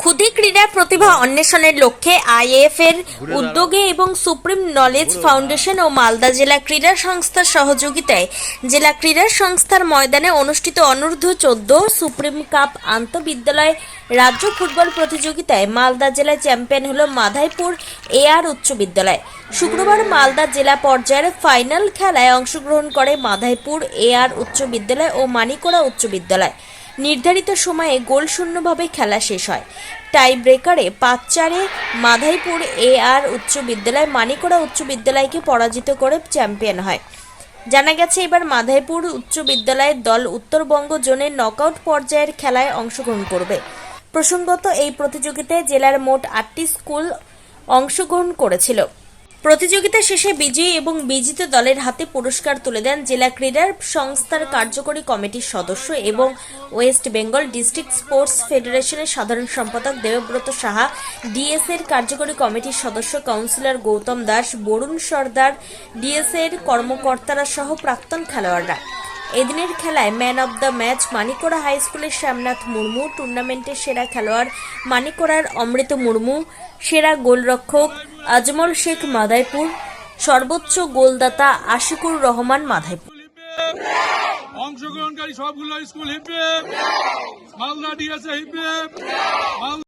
ক্ষুদে ক্রীড়া প্রতিভা অন্বেষণের লক্ষ্যে আইএফ এর উদ্যোগে এবং সুপ্রিম নলেজ ফাউন্ডেশন ও মালদা জেলা ক্রীড়া সংস্থার সহযোগিতায় জেলা ক্রীড়া সংস্থার ময়দানে অনুষ্ঠিত অনূর্ধ্ব চোদ্দ সুপ্রিম কাপ আন্তঃবিদ্যালয় রাজ্য ফুটবল প্রতিযোগিতায় মালদা জেলায় চ্যাম্পিয়ন হল মাধাইপুর এআর উচ্চ বিদ্যালয়। শুক্রবার মালদা জেলা পর্যায়ের ফাইনাল খেলায় অংশগ্রহণ করে মাধাইপুর এআর উচ্চ বিদ্যালয় ও মানিকোড়া উচ্চ বিদ্যালয়। নির্ধারিত সময়ে গোলশূন্যভাবে খেলা শেষ হয়। টাই ব্রেকারে পাঁচ চারে মাধাইপুর এ আর উচ্চ বিদ্যালয়, মানিকোড়া উচ্চ বিদ্যালয়কে পরাজিত করে চ্যাম্পিয়ন হয়। জানা গেছে, এবার মাধাইপুর উচ্চ বিদ্যালয়ের দল উত্তরবঙ্গ জোনের নকআউট পর্যায়ের খেলায় অংশগ্রহণ করবে। প্রসঙ্গত, এই প্রতিযোগিতায় জেলার মোট আটটি স্কুল অংশগ্রহণ করেছিল। প্রতিযোগিতা শেষে বিজয়ী এবং বিজিত দলের হাতে পুরস্কার তুলে দেন জেলা ক্রীড়ার সংস্থার কার্যকরী কমিটির সদস্য এবং ওয়েস্ট বেঙ্গল ডিস্ট্রিক্ট স্পোর্টস ফেডারেশনের সাধারণ সম্পাদক দেবব্রত সাহা ডিএস এর কার্যকরী কমিটির সদস্য কাউন্সিলর গৌতম দাস, বরুণ সর্দার ডিএস এর কর্মকর্তারা সহ প্রাক্তন খেলোয়াড়রা। এদিনের খেলায় man of the match Manikora high স্কুলের শ্যামনাথ মুর্মু, টুর্নামেন্টের সেরা খেলোয়াড় মানিকোড়ার অমৃত মুর্মু, সেরা গোলরক্ষক আজমল শেখ মাদাইপুর, সর্বোচ্চ গোলদাতা আশিকুর রহমান মাধাইপুর অংশগ্রহণকারী সবগুলো স্কুল হিপে, মালদা ডিএসএ হিপে